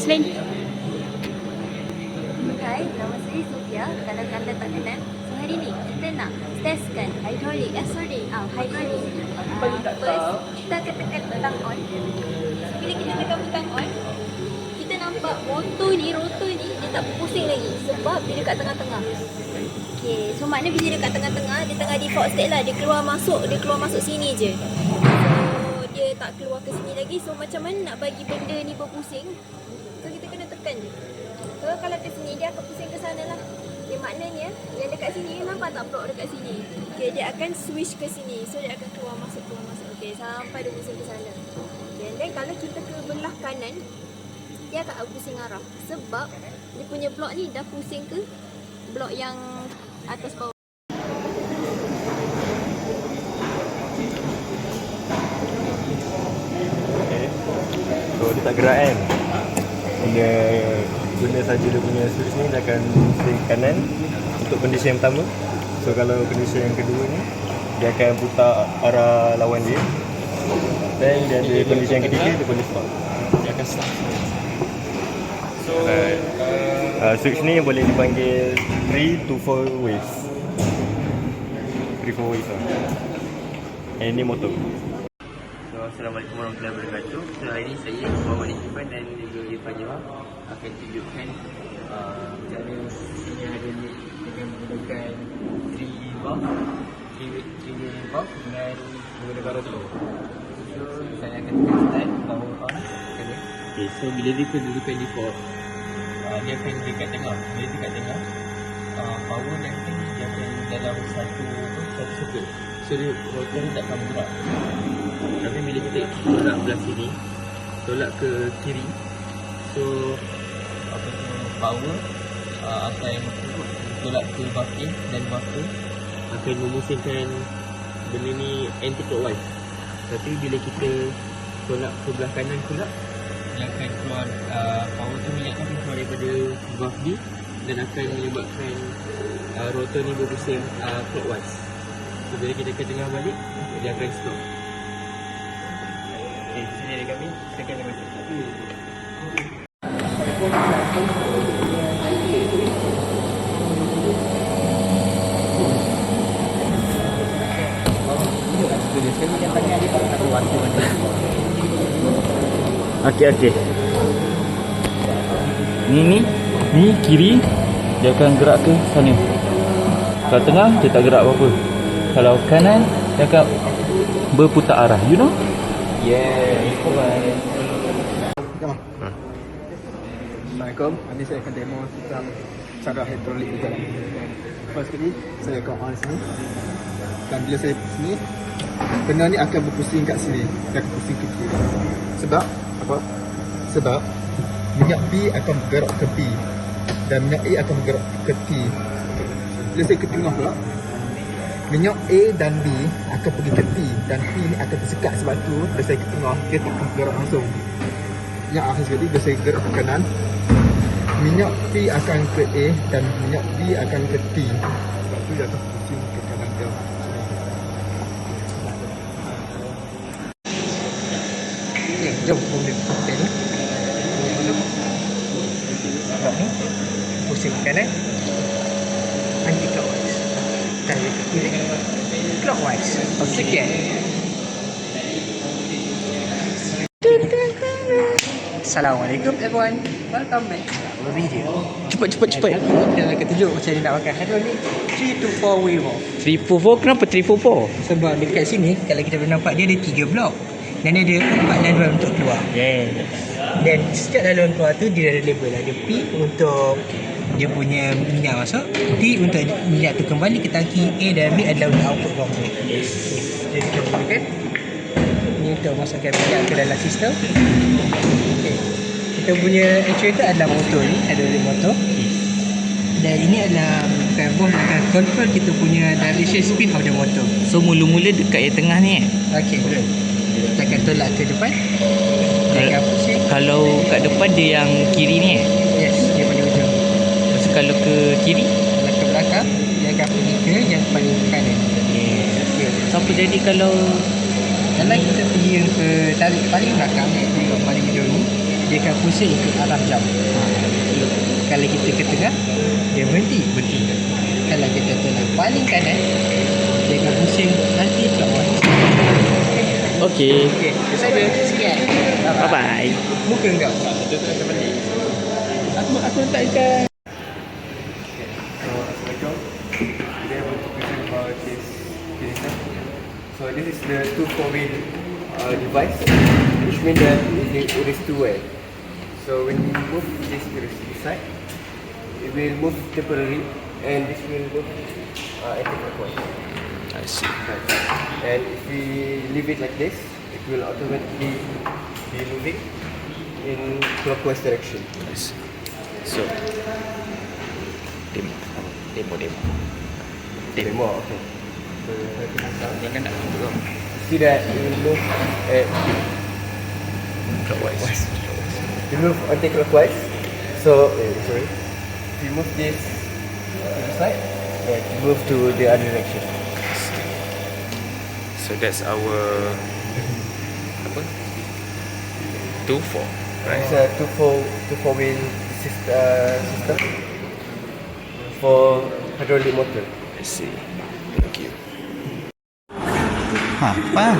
Explain. Hai, nama saya Sofia. Kalau anda tak kenal, so hari ni kita nak testkan hidrolik. Eh, sorry, ah, hidrolik. Uh, first, kita akan tekan butang on. So, bila kita tekan butang on, kita nampak motor ni, rotor ni, dia tak pusing lagi. Sebab dia dekat tengah-tengah. Okay, so maknanya bila dia dekat tengah-tengah, dia tengah default state lah. Dia keluar masuk, dia keluar masuk sini je. So, dia tak keluar ke sini lagi. So, macam mana nak bagi benda ni berpusing? So, kalau ke sini dia akan pusing ke sana lah. Okay, maknanya yang dekat sini nampak tak blok dekat sini. Okay, dia akan switch ke sini. So dia akan keluar masuk keluar masuk. Okay, sampai dia pusing ke sana. Okay, and then kalau kita ke belah kanan dia akan pusing arah. Sebab dia punya blok ni dah pusing ke blok yang atas bawah. Dia tak gerak kan Dia guna saja dia punya switch ni dia akan swing kanan untuk condition yang pertama. So kalau condition yang kedua ni dia akan putar arah lawan dia. Then dia ada condition yang ketiga dia boleh stop Dia akan stop So uh, switch ni boleh dipanggil 3 to 4 waves. 3 4 waves lah. And ni motor Assalamualaikum warahmatullahi wabarakatuh. So, hari ini saya, Muhammad Iqbal dan juga Irfan Jawab akan tunjukkan uh, cara ada ni dengan menggunakan 3 box 3 box dengan menggunakan rotor. So, saya akan tekan start, power on, kena. Okay, so bila dia kedudukan default, uh, dia akan dekat tengah. Bila dia dekat tengah, uh, power nanti dia akan dalam satu satu circle. Rotor ni tak akan bergerak. Tapi bila kita tolak belah sini Tolak ke kiri. So Apa tu Power uh, Akan Tolak ke buffer Dan buffer Akan memusingkan Benda ni anti-clockwise. Tapi bila kita Tolak ke belah kanan pula Dia akan keluar uh, Power tu minyak akan keluar daripada Valve B Dan akan menyebabkan uh, Rotor ni berpusing uh, Clockwise So bila kita ke tengah balik Dia akan stop Okay, sini ada kami. Tekan yang macam Okey okey. Ni ni ni kiri dia akan gerak ke sana. Kalau tengah dia tak gerak apa-apa. Kalau kanan akan berputar arah. You know? Yeah, Assalamualaikum. Ini saya akan demo tentang cara hidrolik dalam. First sekali, saya akan on sini. Dan bila saya sini, benda ni akan berpusing kat sini. Dia akan pusing ke kiri. Sebab, apa? Sebab, minyak B akan bergerak ke B. Dan minyak A akan bergerak ke T. Bila saya ke tengah pula, minyak A dan B akan pergi ke T. Dan T ni akan tersekat sebab tu, bila saya ke tengah, dia tak akan bergerak langsung. Yang akhir sekali bila saya gerak ke kanan. Minyak P akan ke A dan minyak B akan ke T. Sebab tu dia akan pusing ke kanan Okay, jom sebab ni pusing ke kanan anti clockwise dan dia ke kiri sikit Assalamualaikum everyone. Welcome back to our video. Cepat cepat cepat. Dia akan tunjuk macam dia nak pakai hidrolik 3 to 4 way walk. 344 kenapa 344? Sebab dekat sini kalau kita boleh nampak dia ada 3 blok dan dia ada 4 laluan untuk keluar. Yeah. Dan setiap laluan keluar tu dia ada label ada P untuk dia punya minyak masuk, T untuk minyak tu kembali ke tangki, A dan B adalah untuk output tu. Yes. Jadi kita gunakan ini untuk masukkan minyak ke dalam sistem. Okay. Kita punya actuator adalah motor ni, ada motor. Dan ini adalah bukan bom akan control kita punya direction speed of the motor. So mula-mula dekat yang tengah ni eh. Okey. Kita akan tolak ke depan. Kalau kat depan dia yang kiri ni eh. Yes, dia punya ujung. Lepas tu kalau ke kiri Kalau ke belakang, dia akan pergi ke yang paling kanan. yeah. Okay. So apa jadi kalau Kalau kita pergi yang ke tarik paling belakang, yang paling ujung ni, dia akan pusing ikut arah jam. Ha. Kalau kita ke tengah, dia berhenti. Berhenti. Kalau kita tengah paling kanan, dia akan pusing nanti clockwise. Okey. Okey, saya sekian. Bye bye. Muka engkau. Aku aku letak ikan. Finisher. So this is the two four wheel uh, device, which means that it, it is two way. So when you move this to the side, it will move temporarily, and this will move uh, anti-clockwise. I see. Right. And if we leave it like this, it will automatically be moving in clockwise direction. I see. So, demo. Demo, demo. Demo, okay. See that will move at Clockwise. you move anti-clockwise. So eh, sorry. You move this to the side, and you move to the other direction. So that's our apa? Two four, right? It's a two four two four wheel uh, system for hydraulic motor. I see. Thank you. Ha, apa?